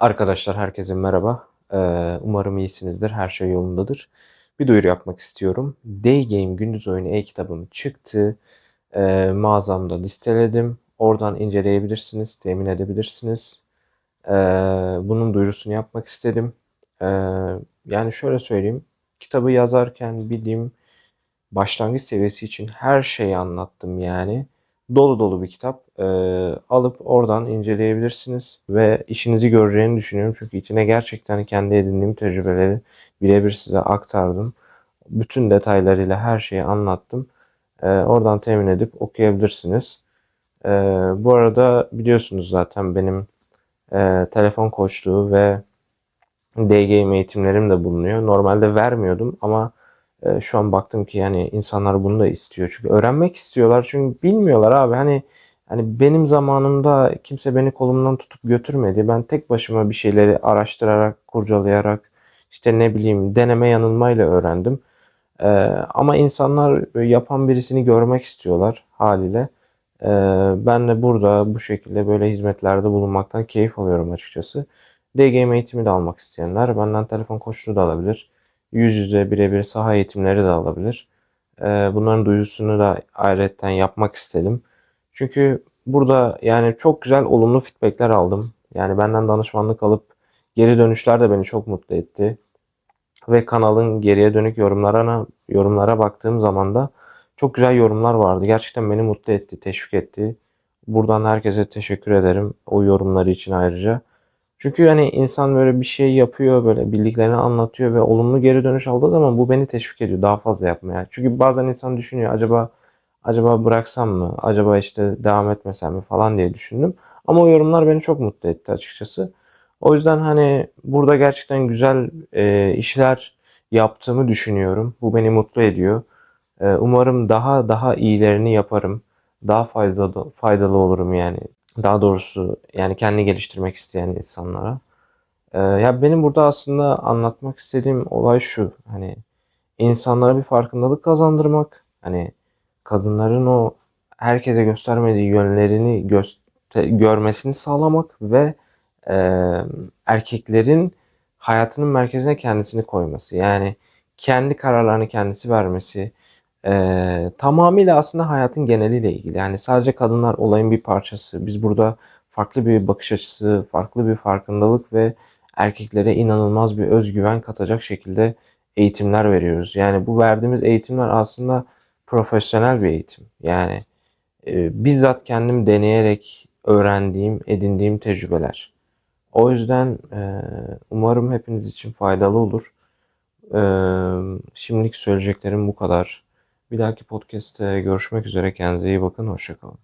Arkadaşlar herkese merhaba. Ee, umarım iyisinizdir, her şey yolundadır. Bir duyuru yapmak istiyorum. Day Game Gündüz Oyunu e-kitabım çıktı. Ee, mağazamda listeledim. Oradan inceleyebilirsiniz, temin edebilirsiniz. Ee, bunun duyurusunu yapmak istedim. Yani şöyle söyleyeyim. Kitabı yazarken bildiğim başlangıç seviyesi için her şeyi anlattım yani. Dolu dolu bir kitap. Ee, alıp oradan inceleyebilirsiniz ve işinizi göreceğini düşünüyorum. Çünkü içine gerçekten kendi edindiğim tecrübeleri birebir size aktardım. Bütün detaylarıyla her şeyi anlattım. Ee, oradan temin edip okuyabilirsiniz. Ee, bu arada biliyorsunuz zaten benim e, telefon koçluğu ve D-Game eğitimlerim de bulunuyor. Normalde vermiyordum ama e, şu an baktım ki yani insanlar bunu da istiyor. Çünkü öğrenmek istiyorlar. Çünkü bilmiyorlar abi. Hani hani benim zamanımda kimse beni kolumdan tutup götürmedi. Ben tek başıma bir şeyleri araştırarak, kurcalayarak işte ne bileyim deneme yanılmayla öğrendim. E, ama insanlar yapan birisini görmek istiyorlar haliyle. E, ben de burada bu şekilde böyle hizmetlerde bulunmaktan keyif alıyorum açıkçası. D-Game eğitimi de almak isteyenler benden telefon koçluğu da alabilir yüz yüze birebir saha eğitimleri de alabilir. Ee, bunların duyusunu da ayrıca yapmak istedim. Çünkü burada yani çok güzel olumlu feedbackler aldım. Yani benden danışmanlık alıp geri dönüşler de beni çok mutlu etti. Ve kanalın geriye dönük yorumlarına yorumlara baktığım zaman da çok güzel yorumlar vardı. Gerçekten beni mutlu etti, teşvik etti. Buradan herkese teşekkür ederim o yorumları için ayrıca. Çünkü hani insan böyle bir şey yapıyor, böyle bildiklerini anlatıyor ve olumlu geri dönüş aldığı zaman bu beni teşvik ediyor daha fazla yapmaya. Çünkü bazen insan düşünüyor acaba acaba bıraksam mı? Acaba işte devam etmesem mi falan diye düşündüm. Ama o yorumlar beni çok mutlu etti açıkçası. O yüzden hani burada gerçekten güzel e, işler yaptığımı düşünüyorum. Bu beni mutlu ediyor. E, umarım daha daha iyilerini yaparım. Daha faydalı faydalı olurum yani daha doğrusu yani kendi geliştirmek isteyen insanlara. Ee, ya benim burada aslında anlatmak istediğim olay şu. Hani insanlara bir farkındalık kazandırmak. Hani kadınların o herkese göstermediği yönlerini göster görmesini sağlamak ve e, erkeklerin hayatının merkezine kendisini koyması. Yani kendi kararlarını kendisi vermesi, ee, tamamıyla aslında hayatın geneliyle ilgili. Yani sadece kadınlar olayın bir parçası. Biz burada farklı bir bakış açısı, farklı bir farkındalık ve erkeklere inanılmaz bir özgüven katacak şekilde eğitimler veriyoruz. Yani bu verdiğimiz eğitimler aslında profesyonel bir eğitim. Yani e, bizzat kendim deneyerek öğrendiğim, edindiğim tecrübeler. O yüzden e, umarım hepiniz için faydalı olur. E, şimdilik söyleyeceklerim bu kadar. Bir dahaki podcast'te görüşmek üzere. Kendinize iyi bakın. Hoşçakalın.